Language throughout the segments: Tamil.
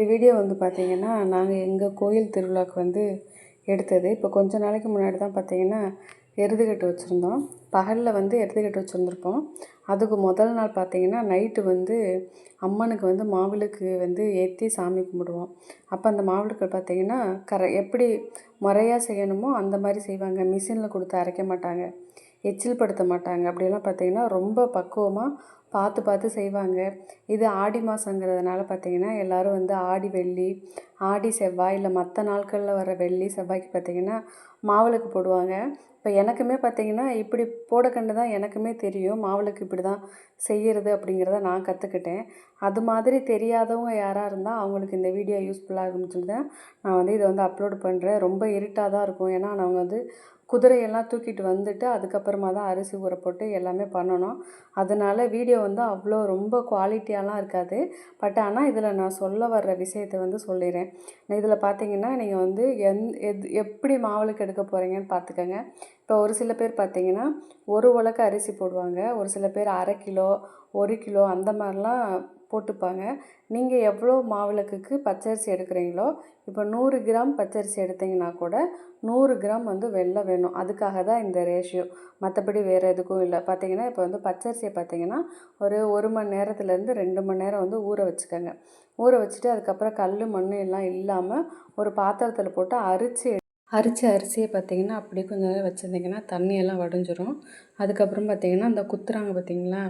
இந்த வீடியோ வந்து பார்த்தீங்கன்னா நாங்கள் எங்கள் கோயில் திருவிழாவுக்கு வந்து எடுத்தது. இப்போ கொஞ்ச நாளைக்கு முன்னாடி தான் பார்த்தீங்கன்னா எருதுகட்டு வச்சுருந்தோம். பகலில் வந்து எருதுகட்டு வச்சுருந்துருப்போம். அதுக்கு முதல் நாள் பார்த்தீங்கன்னா நைட்டு வந்து அம்மனுக்கு வந்து மாவிளக்கு வந்து ஏற்றி சாமி கும்பிடுவோம். அப்போ அந்த மாவிளக்கு பார்த்தீங்கன்னா கர எப்படி முறையாக செய்யணுமோ அந்த மாதிரி செய்வாங்க. மிஷினில் கொடுத்து அரைக்க மாட்டாங்க. எச்சில் படுத்த மாட்டாங்க அப்படிலாம் பார்த்திங்கன்னா ரொம்ப பக்குவமாக பார்த்து பார்த்து செய்வாங்க. இது ஆடி மாதங்கிறதுனால பார்த்திங்கன்னா எல்லோரும் வந்து ஆடி வெள்ளி ஆடி செவ்வாய் இல்லை மற்ற நாட்களில் வர வெள்ளி செவ்வாய்க்கு பார்த்திங்கன்னா மாவிளக்கு போடுவாங்க. இப்போ எனக்குமே பார்த்திங்கன்னா இப்படி போட கண்டு தான் எனக்குமே தெரியும். மாவிளக்கு இப்படி தான் செய்கிறது அப்படிங்கிறத நான் கற்றுக்கிட்டேன் அது மாதிரி தெரியாதவங்க யாராக இருந்தால் அவங்களுக்கு இந்த வீடியோ யூஸ்ஃபுல்லாக இருக்கும்னு சொல்லி தான் நான் வந்து இதை வந்து அப்லோட் பண்ணுறேன் ரொம்ப இருட்டாக தான் இருக்கும். ஏன்னா நான் வந்து குதிரையெல்லாம் தூக்கிட்டு வந்துட்டு அதுக்கப்புறமா தான் அரிசி ஊற போட்டு எல்லாமே பண்ணணும். அதனால் வீடியோ வந்து அவ்வளோ ரொம்ப குவாலிட்டியாலாம் இருக்காது. பட் ஆனால் இதில் நான் சொல்ல வர்ற விஷயத்தை வந்து சொல்லிடுறேன். இதில் பார்த்தீங்கன்னா நீங்கள் வந்து எந் எது எப்படி மாவுளுக்கு எடுக்க போகிறீங்கன்னு பார்த்துக்கோங்க. இப்போ ஒரு சில பேர் பார்த்தீங்கன்னா ஒரு உலக்க அரிசி போடுவாங்க. ஒரு சில பேர் அரை கிலோ ஒரு கிலோ அந்த மாதிரிலாம் போட்டுப்பாங்க. நீங்கள் எவ்வளோ மாவிளக்குக்கு பச்சரிசி எடுக்கிறீங்களோ இப்போ நூறு கிராம் பச்சரிசி எடுத்திங்கன்னா கூட நூறு கிராம் வந்து வெள்ளம் வேணும். அதுக்காக தான் இந்த ரேஷியோ மற்றபடி வேறு எதுக்கும் இல்லை. பார்த்தீங்கன்னா இப்போ வந்து பச்சரிசியை பார்த்தீங்கன்னா ஒரு ஒரு மணி நேரத்துலேருந்து ரெண்டு மணி நேரம் வந்து ஊற வச்சுக்கோங்க. ஊற வச்சுட்டு அதுக்கப்புறம் கல் மண் எல்லாம் இல்லாமல் ஒரு பாத்திரத்தில் போட்டு அரிச்சு அரிச்ச அரிசியை பார்த்திங்கன்னா அப்படியே கொஞ்சம் நேரம் வச்சுருந்திங்கன்னா தண்ணியெல்லாம் வடிஞ்சிரும். அதுக்கப்புறம் பார்த்திங்கன்னா அந்த குத்துறாங்க பார்த்திங்களா?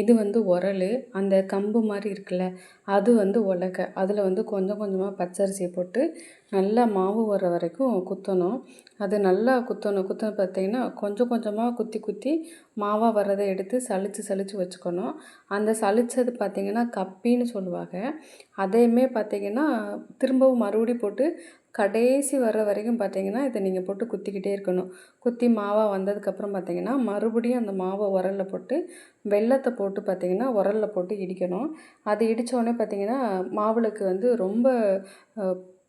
இது வந்து உரல். அந்த கம்பு மாதிரி இருக்குல்ல அது வந்து உலக்க. அதில் வந்து கொஞ்சம் கொஞ்சமாக பச்சரிசியை போட்டு நல்லா மாவு வர வரைக்கும் குத்தணும். அது நல்லா குத்தணும். குத்தணும் பார்த்திங்கன்னா கொஞ்சம் கொஞ்சமாக குத்தி குத்தி மாவாக வர்றதை எடுத்து சளிச்சு சளிச்சு வச்சுக்கணும். அந்த சளிச்சது பார்த்திங்கன்னா கப்பின்னு சொல்லுவாங்க. அதையுமே பார்த்திங்கன்னா திரும்பவும் மறுபடியும் போட்டு கடைசி வர்ற வரைக்கும் பார்த்தீங்கன்னா இதை நீங்கள் போட்டு குத்திக்கிட்டே இருக்கணும். குத்தி மாவாக வந்ததுக்கப்புறம் பார்த்தீங்கன்னா மறுபடியும் அந்த மாவை உரலில் போட்டு வெள்ளத்தை போட்டு பார்த்திங்கன்னா உரலில் போட்டு இடிக்கணும். அது இடித்தோடனே பார்த்திங்கன்னா மாவுளுக்கு வந்து ரொம்ப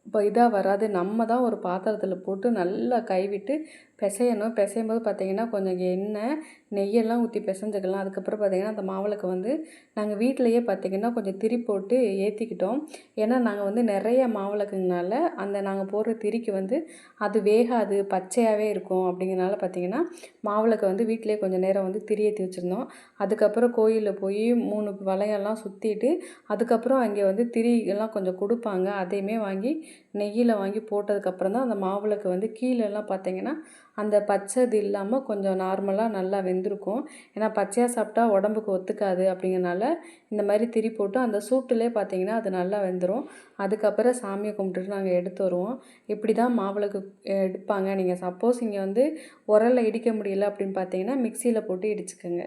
இப்போ இதாக வராது. நம்ம தான் ஒரு பாத்திரத்தில் போட்டு நல்லா கைவிட்டு பிசையணும். பிசையும் போது பார்த்திங்கன்னா கொஞ்சம் எண்ணெய் நெய்யெல்லாம் ஊற்றி பிசைஞ்சுக்கலாம். அதுக்கப்புறம் பார்த்திங்கன்னா அந்த மாவிளக்கு வந்து நாங்கள் வீட்டிலையே பார்த்திங்கன்னா கொஞ்சம் திரி போட்டு ஏற்றிக்கிட்டோம் ஏன்னா நாங்கள் வந்து நிறைய மாவிளக்குங்கனால அந்த நாங்கள் போடுற திரிக்கு வந்து அது வேகாது பச்சையாகவே இருக்கும் அப்படிங்கிறனால பார்த்திங்கன்னா மாவிளக்கை வந்து வீட்டிலே கொஞ்சம் நேரம் வந்து திரி ஏற்றி வச்சுருந்தோம். அதுக்கப்புறம் கோயிலில் போய் மூணு வளையெல்லாம் சுற்றிட்டு அதுக்கப்புறம் அங்கே வந்து திரி எல்லாம் கொஞ்சம் கொடுப்பாங்க. அதையுமே வாங்கி நெய்யில் வாங்கி போட்டதுக்கப்புறம் தான் அந்த மாவிளக்கு வந்து கீழெல்லாம் பார்த்திங்கன்னா அந்த பச்சை இது இல்லாமல் கொஞ்சம் நார்மலாக நல்லா வெந்திருக்கும். ஏன்னா பச்சையாக சாப்பிட்டா உடம்புக்கு ஒத்துக்காது அப்படிங்கிறனால இந்த மாதிரி திரி போட்டு அந்த சூட்டுலேயே பார்த்தீங்கன்னா அது நல்லா வெந்துடும் அதுக்கப்புறம் சாமியை கும்பிட்டுட்டு நாங்கள் எடுத்து வருவோம். இப்படி தான் மாவிளக்கு எடுப்பாங்க. நீங்கள் சப்போஸ் இங்கே வந்து உரலில் இடிக்க முடியல அப்படின்னு பார்த்தீங்கன்னா மிக்சியில் போட்டு இடிச்சுக்கோங்க.